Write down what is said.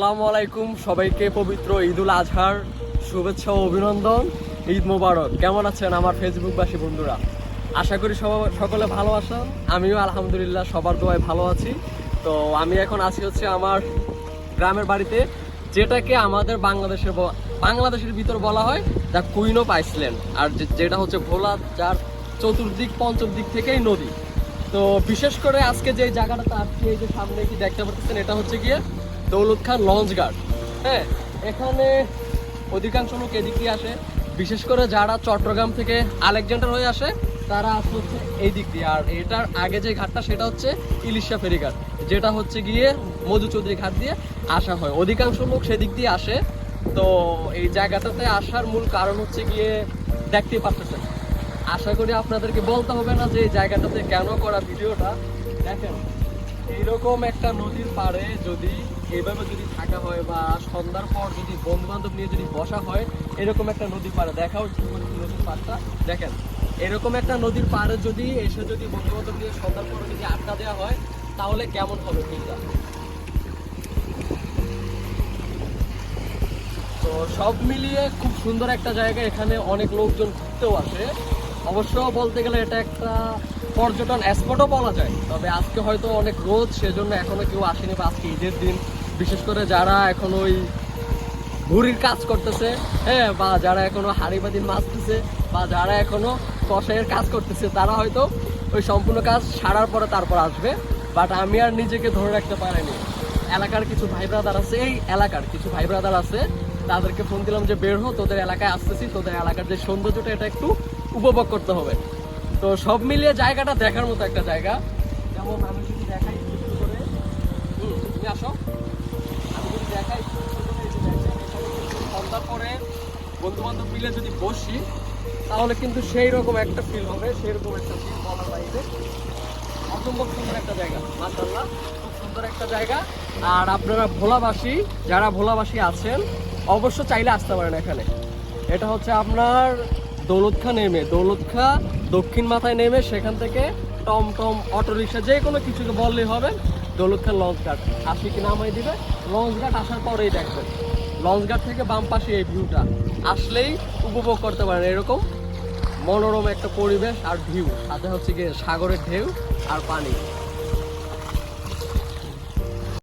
আসসালামু আলাইকুম, সবাইকে পবিত্র ঈদুল আজহার শুভেচ্ছা ও অভিনন্দন। ঈদ মোবারক। কেমন আছেন আমার ফেসবুকবাসী বন্ধুরা? আশা করি সকলে ভালো আছেন। আমিও আলহামদুলিল্লাহ সবার দোয়ায় ভালো আছি। তো আমি এখন আছি হচ্ছে আমার গ্রামের বাড়িতে, যেটাকে আমাদের বাংলাদেশের বাংলাদেশের ভিতর বলা হয় দ্য কুইন অফ আইসল্যান্ড। আর যেটা হচ্ছে ভোলা, যার চতুর্দিক, পঞ্চম দিক থেকেই নদী। তো বিশেষ করে আজকে যে জায়গাটাতে আসছি এই যে সামনে কি দেখতে পাচ্ছেন এটা হচ্ছে গিয়ে দৌলত খান লঞ্চ গার্ড। হ্যাঁ এখানে অধিকাংশ লোক এদিক দিয়ে আসে। বিশেষ করে যারা চট্টগ্রাম থেকে আলেকজান্ডার হয়ে আসে, তারা আসে হচ্ছে এই দিক দিয়ে। আর এটার আগে যে ঘাটটা, সেটা হচ্ছে ইলিশা ফেরিঘাট যেটা হচ্ছে গিয়ে মধু চৌধুরী ঘাট দিয়ে আসা হয়। অধিকাংশ লোক সেদিক দিয়ে আসে। তো এই জায়গাটাতে আসার মূল কারণ হচ্ছে গিয়ে দেখতে পাচ্ছেন আশা করি আপনাদেরকে বলতে হবে না যে এই জায়গাটাতে কেন করা ভিডিওটা। দেখেন এইরকম একটা নদীর পাড়ে যদি এইভাবে যদি থাকা হয় বা সন্ধ্যার পর যদি বন্ধু বান্ধব নিয়ে যদি বসা হয়, এরকম একটা নদীর পাড়ে। ঠিক নদীর পাড়টা। দেখেন, এরকম একটা নদীর পাড়ে যদি এসে যদি বন্ধু বান্ধব নিয়ে সন্ধ্যার পর যদি আড্ডা দেওয়া হয়, তাহলে কেমন হবে ফিলটা তো সব মিলিয়ে খুব সুন্দর একটা জায়গা। এখানে অনেক লোকজন ঘুরতেও আসে। অবশ্য বলতে গেলে এটা একটা পর্যটন স্পটও বলা যায়। তবে আজকে হয়তো অনেক রোদ, সেজন্য এখনও কেউ আসেনি বা আজকে ঈদের দিন। বিশেষ করে যারা এখন ওই ঘুরির কাজ করতেছে হ্যাঁ বা যারা এখনও হাড়ি বাদিন মাছতেছে বা যারা এখনও কষাইয়ের কাজ করতেছে, তারা হয়তো ওই সম্পূর্ণ কাজ সারার পরে তারপর আসবে। বাট আমি আর নিজেকে ধরে রাখতে পারিনি। এলাকার কিছু ভাই ব্রাদার আছে, এই এলাকার কিছু ভাই ব্রাদার আছে, তাদেরকে ফোন দিলাম যে, বের হো, তোদের এলাকায় আসতেছি, তোদের এলাকার যে সৌন্দর্যটা, এটা একটু উপভোগ করতে হবে। তো সব মিলিয়ে জায়গাটা দেখার মতো একটা জায়গা। যেমন আমি যদি দেখাই একটু করে। তুমি আসো। আমি যদি দেখাই সন্ধ্যার পরে বন্ধু বান্ধব মিলে যদি বসি, তাহলে কিন্তু সেই রকম একটা ফিল হবে সেই রকম একটা ফিল বলার বাইরে। অসম্ভব সুন্দর একটা জায়গা মাশাল্লাহ খুব সুন্দর একটা জায়গা। আর আপনারা ভোলাবাসী, যারা ভোলাবাসী আছেন, অবশ্য চাইলে আসতে পারেন এখানে। এটা হচ্ছে আপনার দৌলত খা নেমে দৌলতখা দক্ষিণ মাথায় নেমে সেখান থেকে টমটম অটো রিক্সা যে কোনো কিছুকে বললেই হবে, দৌলতখান লঞ্চ ঘাট। কি নামাই দিবে লঞ্চ ঘাট আসার পরেই দেখবেন। লঞ্চ ঘাট থেকে বাম পাশে এই ভিউটা আসলেই উপভোগ করতে পারেন এরকম মনোরম একটা পরিবেশ আর ভিউ সাথে হচ্ছে গিয়ে সাগরের ঢেউ আর পানি।